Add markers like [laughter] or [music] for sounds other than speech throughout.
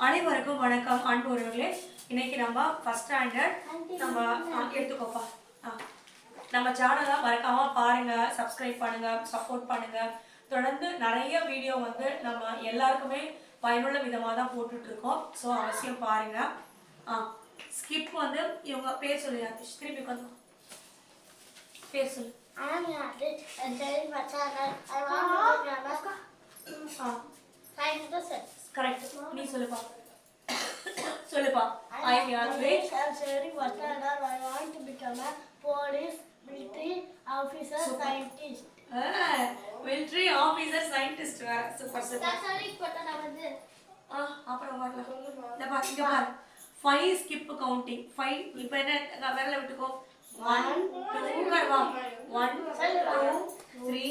அனைவருக்கும் வணக்கம். அன்பு உறவுகளே இன்னைக்கு நம்ம ஃபர்ஸ்ட் ஸ்டாண்டர்ட் நம்ம ஆ, எடுத்துக்கோப்பா. ஆ. நம்ம சேனலை மறக்காம பாருங்க சப்ஸ்கிரைப் பண்ணுங்க சப்போர்ட் பண்ணுங்க. தொடர்ந்து நிறைய வீடியோ வந்து நம்ம எல்லாருக்குமே பயனுள்ள விதமாக தான் போட்டுட்டு இருக்கோம் ஸோ அவசியம் பாருங்க. ஆ ஸ்கிப் வந்து இவங்க பேர் சொல்லி திருப்பி உட்காந்து பேர் சொல்லு. I'm not it. And then my channel. I want to become a uh scientist. Correct நீ சொல்லுப்பா சொல்லுப்பா I I'm Yathresh I'm sharing my channel. I want to become a police, military officer, Super. scientist. Military officer scientist வேற super super sorry, but I was uh அப்புறம் வரலாம் இந்த பாரு இங்க பாரு ஃபைவ் ஸ்கிப் கவுண்டிங் ஃபைவ் இப்போ என்ன விரல விட்டுக்கோ ஒன் டூ கர்வா one two three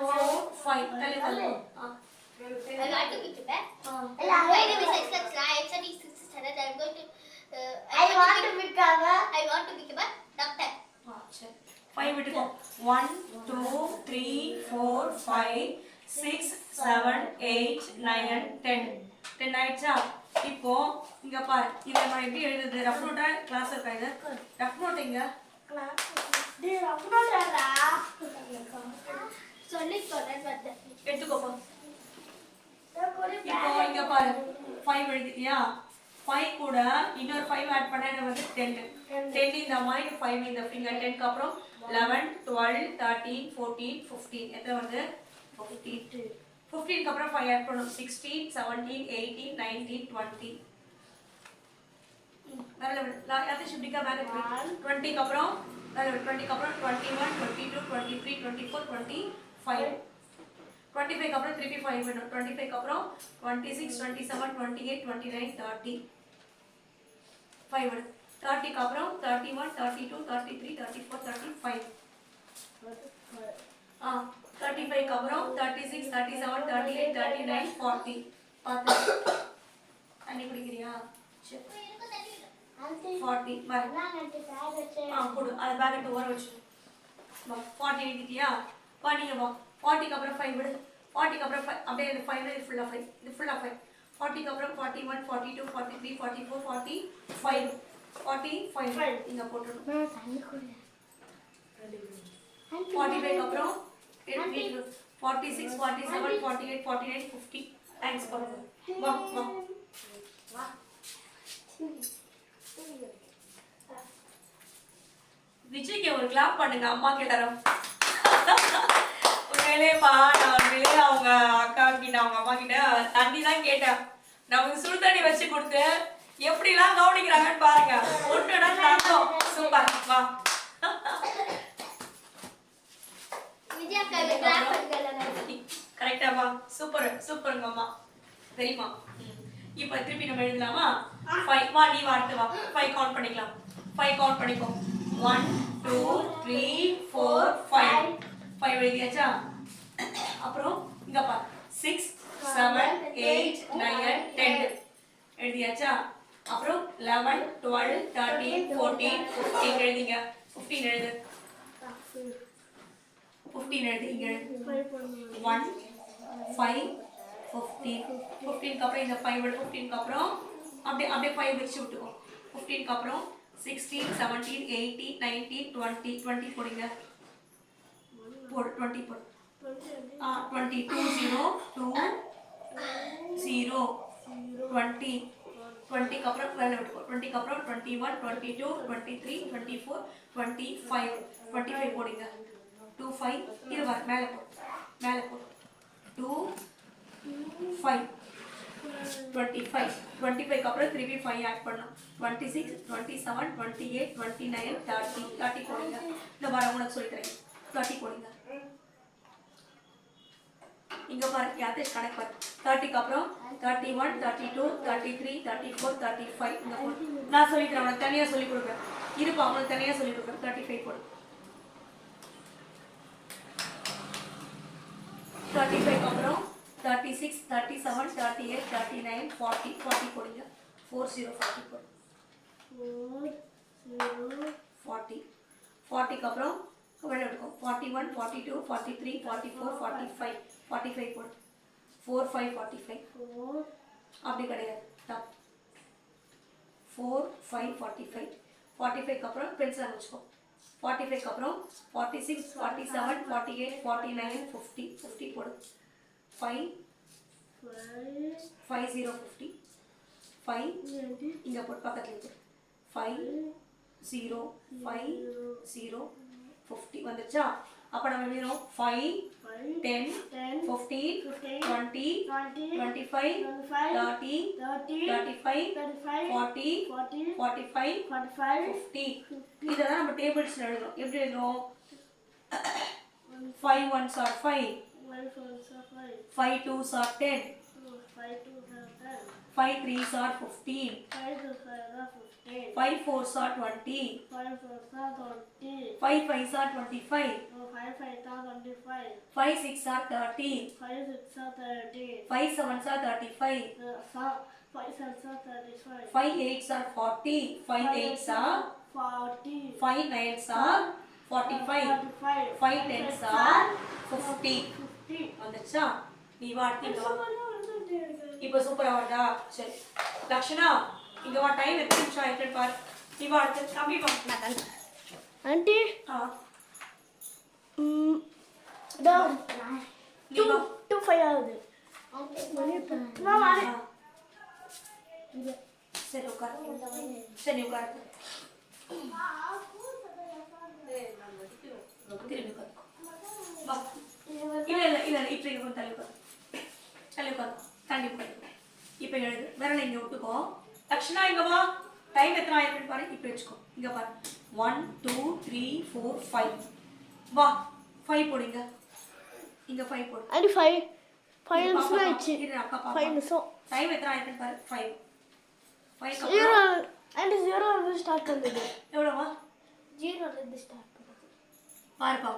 four five தள்ளி தள்ளி ah I want to become a. Ah My name is Aishwarya. I am studying sixth standard. I am going to. Uh, I want to become a I want to become a doctor. ஆ, சரி five விட்டுக்கோ one two three four five six seven eight nine ten ten ஆயிடுச்சா இப்போ இங்க பாரு இதை நான் எப்படி எழுதுது rough NOTA class இருக்கா இது ரஃப் நோட் இங்க class. பாரு. ஃபைவ் எழுதிட்டியா ஃபைவ் கூட இன்னொரு ஃபைவ் ஆட் பண்ணா எனக்கு வந்து டென் டென் இந்த மாதிரி ஃபைவ் இந்த ஃபிங்கர் டென்க்கு அப்புறம் eleven twelve thirteen fourteen fifteen எத்தனை வந்து ஃபிஃப்டீன் ஃபிஃப்டீனுக்கு அப்புறம் ஃபைவ் ஆட் பண்ணணும். Sixteen seventeen eighteen nineteen twenty ஷிப்டிக்கா வேற டுவெண்ட்டிக்கு அப்புறம் டுவெண்ட்டிக்கு அப்புறம் twenty one twenty two twenty three twenty four twenty five twenty five அப்புறம் திருப்பி ஃபைவ் பண்ணும் டுவெண்ட்டி ஃபைவ் அப்புறம் twenty six twenty seven twenty eight twenty nine thirty five வேணும் தேர்ட்டிக்கு அப்புறம் thirty one thirty two thirty three thirty four thirty five ஆ thirty ஃபைவ்க்கு அப்புறம் thirty six thirty seven thirty eight thirty nine forty பார்த்து. தண்ணி குடிக்கிறியா? சரி. Forty வர ஆ கொடு. அதை பேக் எடுத்து ஓர வச்சு ஃபார்ட்டி எழுதிட்டியா? வா நீங்க வா. ஃபார்ட்டிக்கு அப்புறம் ஃபைவ் விடு. ஃபார்ட்டிக்கு அப்புறம் ஃபைவ் அப்படியே இது ஃபைவ் இது ஃபுல்லாக ஃபைவ் இது ஃபுல்லாக ஃபைவ் ஃபார்ட்டிக்கு அப்புறம் forty one forty two forty three forty four forty five forty five இங்கே போட்டுடணும் ஃபார்ட்டி ஃபைவ் அப்புறம் forty six forty seven forty eight forty nine fifty thanks பண்ணுங்க வா வா. விஜய்க்கு ஒரு கிளாப் பண்ணுங்க அம்மாக்கு எல்லாரும் [laughs] உண்மையிலேப்பா நான் உண்மையிலே அவங்க அக்கா கிட்ட அவங்க அம்மா கிட்ட தண்ணி தான் கேட்டேன் நமக்கு சுடு தண்ணி வச்சு கொடுத்து எப்படிலாம் கவனிக்கிறாங்கன்னு பாருங்க. ஒன்றுடா தந்தோம் சூப்பர். வா. கரெக்டாவா சூப்பர். சூப்பருங்க அம்மா தெரியுமா? இப்போ திருப்பி நம்ம எழுதலாமா? ஃபைவ் வா நீ வார்த்தை வா. ஃபைவ் கவுண்ட் பண்ணிக்கலாம். ஃபைவ் கவுண்ட் பண்ணிக்கோ one two three four five five எழுதியாச்சா? அப்புறம் இங்க பாரு six seven eight nine ten எழுதியாச்சா? அப்புறம் eleven twelve thirteen fourteen fifteen எழுதிங்க. ஃபிஃப்டீன் எழுது. ஃபிஃப்டீன் எழுது இங்க எழுது. ஒன் ஃபைவ் ஃபிஃப்டீன் ஃபிஃப்டீனுக்கு அப்புறம் இந்த ஃபைவ் ஃபிஃப்டீனுக்கு அப்புறம் அப்படியே அப்படியே ஃபைவ் வச்சு விட்டுக்கோ. ஃபிஃப்டீனுக்கு அப்புறம் sixteen seventeen eighteen nineteen twenty twenty போடுங்க. போடு டுவெண்ட்டி போடு. Twenty two zero two zero twenty டுவெண்ட்டிக்கு அப்புறம் வேலை விட்டுக்கோ டுவெண்ட்டிக்கு அப்புறம் twenty one twenty two twenty three twenty four twenty five twenty five போடுங்க டூ ஃபைவ் இருபது மேலே போ. மேலே போ. Two five twenty five twenty ஃபைவ்க்கு அப்புறம் திருப்பி ஃபைவ் ஆட் பண்ணணும் twenty six twenty seven twenty eight twenty nine thirty thirty போடுங்க. இந்த வர உனக்கு சொல்லித்தரேன். தேர்ட்டி போடுங்க. இங்கே பாரு யாத்தேஷ் கணக்கு பாரு தேர்ட்டிக்கு அப்புறம் thirty one thirty two thirty three thirty four thirty five இந்த போடு. நான் சொல்லிக்கிறேன் அவனுக்கு தனியாக சொல்லி கொடுக்குறேன். இருப்பா அவனுக்கு தனியாக சொல்லி கொடுக்குறேன். தேர்ட்டி ஃபைவ் போடு. தேர்ட்டி ஃபைவ் அப்புறம் thirty six thirty seven thirty eight thirty nine forty forty போடுங்க. ஃபோர் ஜீரோ ஃபார்ட்டி போடு. ஃபார்ட்டி ஃபார்ட்டிக்கு அப்புறம் எடுக்கும் forty one forty two forty three forty four forty five forty five போடு four five forty five four, அப்படி கிடையாது. தப் four five forty five forty ஃபைவ்க்கு அப்புறம் பென்சில் வச்சுக்கோ ஃபார்ட்டி ஃபைவ்க்கு அப்புறம் forty six forty seven forty eight forty nine fifty fifty போடு. Five five, five zero fifty five twenty, இங்கே போட்டு பக்கத்தில் இருக்கு five zero five zero fifty வந்துருச்சா? அப்போ நம்ம எழுதிடும் five ten fifteen twenty twenty twenty-five, thirty thirty five forty forty five fifty இதெல்லாம் நம்ம டேபிள்ஸில் எழுதுறோம். எப்படி எழுதுறோம்? Five ones are five five twos are ten five threes are fifteen five fours are twenty five fives are twenty five five six are thirty five sevens are thirty five five eights are forty five are forty, five nines are forty five five tens are fifty. வந்துச்சா நீ வா. அடுத்து இங்க வா இப்போ சூப்பரா வருதா சரி. லக்ஷனா இங்க வா டைம் எத்தனை நிமிஷம் ஆயிட்டு பாரு. நீ வா அடுத்து. தம்பி வா. Auntie, ah. mm, the நீ வா. two five ஆகுது. இப்போ எழுது விரலை இங்க விட்டுக்கோ. லக்ஷனா இங்க வா. டைம் எத்தனை ஆயிருக்குன்னு பாரு? இப்படி வச்சுக்கோ. இங்க பாரு. One two three four five வா. ஃபைவ் போடுங்க. இங்க ஃபைவ் போடு. five. five இரு, நிமிஷம் ஆயிடுச்சு. அக்கா பாப்பா. five நிமிஷம். டைம் எத்தனை ஆயிருக்குன்னு பாரு? Five five zero and zero வந்து ஸ்டார்ட் பண்ணுது எவ்வளோவா ஜீரோ இருந்து ஸ்டார்ட் பண்ணுது பாருப்பா.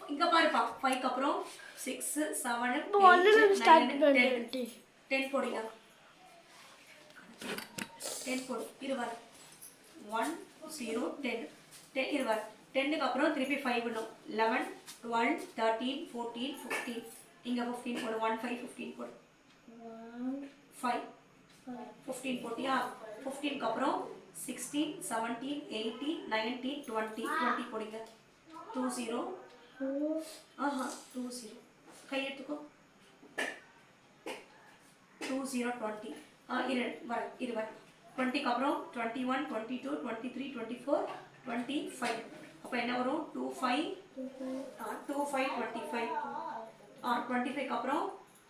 இங்க பாருப்பா. ஃபைவ்க்கு அப்புறம் சிக்ஸ் செவன் இப்போ இருந்து ஸ்டார்ட் பண்ணுது டென் போடுங்க. டென் போடு இருபார் ஒன் ஜீரோ டென் டென் இருபார் டென்னுக்கு அப்புறம் திருப்பி ஃபைவ் பண்ணும் eleven twelve thirteen fourteen fifteen இங்கே ஃபிஃப்டீன் போடு. ஒன் ஃபைவ் ஃபிஃப்டீன் போடு. ஃபைவ் ஃபிஃப்டீன் போட்டியா? ஃபிஃப்டீனுக்கு அப்புறம் sixteen seventeen eighteen nineteen twenty twenty போடுங்க. டூ ஜீரோ ஆஹா டூ ஜீரோ கை எடுத்துக்கோ டூ ஜீரோ டுவெண்ட்டி இரு வர இருவர் டுவெண்ட்டிக்கு அப்புறம் twenty one twenty two twenty three twenty four twenty five அப்போ என்ன வரும் two five two five twenty five twenty ஃபைவ்க்கு அப்புறம்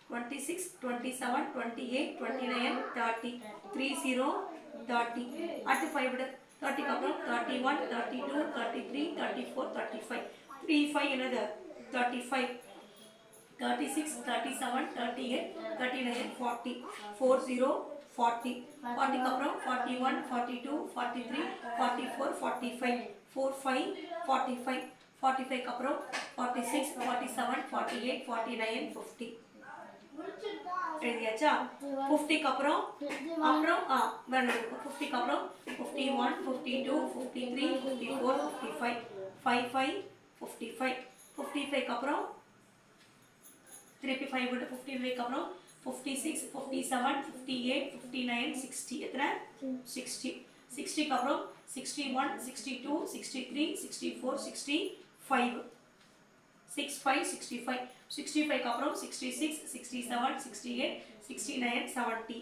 twenty six twenty seven twenty eight twenty nine thirty three zero thirty அடுத்து ஃபைவ் விட தேர்ட்டிக்கு அப்புறம் thirty one thirty two thirty three thirty four thirty five three five என்னது thirty five thirty six thirty seven thirty eight thirty nine forty four zero forty ஃபார்ட்டிக்கு அப்புறம் forty one forty two forty three forty four forty five four five forty five forty ஃபைவ்க்கு அப்புறம் forty six forty seven forty eight forty nine fifty எழுதியாச்சா ஃபிஃப்டிக்கு அப்புறம் அப்புறம் ஆ வேணும் ஃபிஃப்டிக்கு அப்புறம் fifty one fifty two fifty three fifty four fifty five five five fifty five fifty ஃபைவ்க்கு அப்புறம் திருப்பி ஃபைவ் விட்டு ஃபிஃப்டி ஃபைவ்க்கு அப்புறம் fifty six fifty seven fifty eight fifty nine sixty எத்தனை சிக்ஸ்டி சிக்ஸ்டிக்கு அப்புறம் sixty one sixty two sixty three sixty four sixty five six five sixty five sixty ஃபைவ்க்கு அப்புறம் sixty six sixty seven sixty eight sixty nine seventy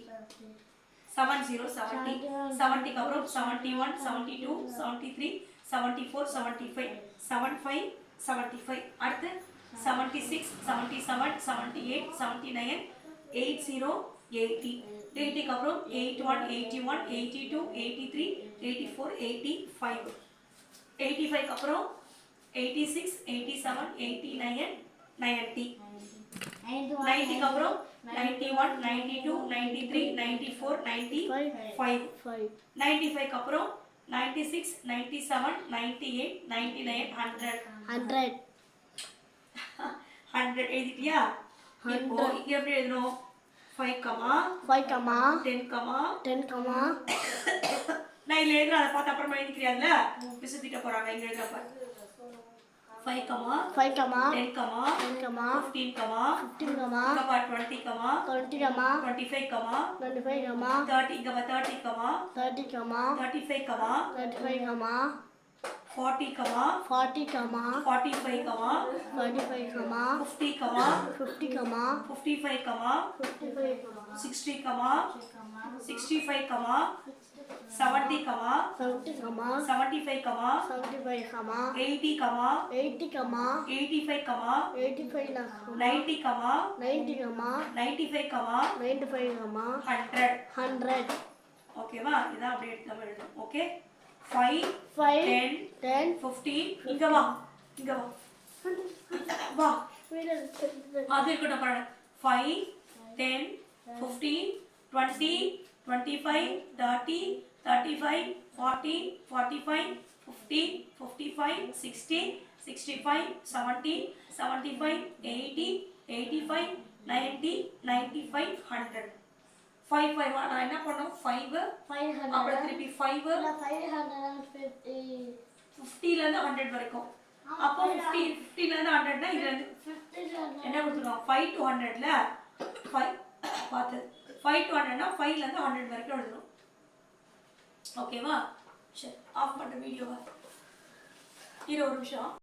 seven zero seventy செவன்ட்டிக்கு அப்புறம் seventy one seventy two seventy three seventy four seventy five seven five seventy five அடுத்து seventy six seventy seven seventy eight seventy nine eight zero eighty எயிட்டிக்கு அப்புறம் eight one eighty one eighty two eighty three eighty four eighty five eighty ஃபைவ்க்கு அப்புறம் eighty six eighty seven eighty nine ninety நைன்ட்டிக்கு அப்புறம் ninety one ninety two ninety three ninety four ninety five five ninety ஃபைவ்க்கு அப்புறம் ninety six ninety seven ninety eight ninety nine hundred hundred hundred எழுதிட்டியா இப்போ இங்க எப்படி எழுதணும் five comma five comma ten comma ten comma நான் இதில் எழுதுறேன் அதை பார்த்து அப்புறமா போறாங்க இங்க எழுதுற பாரு. Five comma five comma ten comma ten comma fifteen comma comma comma twenty comma twenty five comma twenty five comma thirty comma thirty comma thirty comma thirty five comma thirty five comma forty comma forty comma forty five comma forty five comma fifty comma fifty comma fifty five comma five comma sixty comma sixty five comma seventy comma seventy comma seventy five comma seventy five comma eighty comma eighty comma eighty five comma five comma ninety comma ninety comma ninety five comma ninety five comma hundred hundred ஓகேவா இதான் அப்படியே எடுத்து நம்ம எழுதணும் okay five five ten ten fifteen இங்க வா இங்க வா. வா. அது இருக்கட்டும் பாரு five ten fifteen twenty twenty five thirty thirty five forty forty five fifty fifty five sixty sixty five seventy seventy five eighty eighty five ninety ninety five hundred five five நான் என்ன பண்ணோம் ஃபைவ் five அப்புறம் hundred திருப்பி five and fifty. ஃபிஃப்டிலேருந்து hundred வரைக்கும். அப்போ fifty ஃபிஃப்டிலேருந்து ஹண்ட்ரட்னா இதுலேருந்து என்ன கொடுத்துருக்கோம்? ஃபைவ் டு ஹண்ட்ரட்ல ஃபைவ் பார்த்து. ஃபைவ் டு ஹண்ட்ரட்னா ஃபைவ்லேருந்து ஹண்ட்ரட் வரைக்கும் எழுதணும். ஓகேவா சரி ஆஃப் பண்ணுற வீடியோவை இரு ஒரு நிமிஷம்.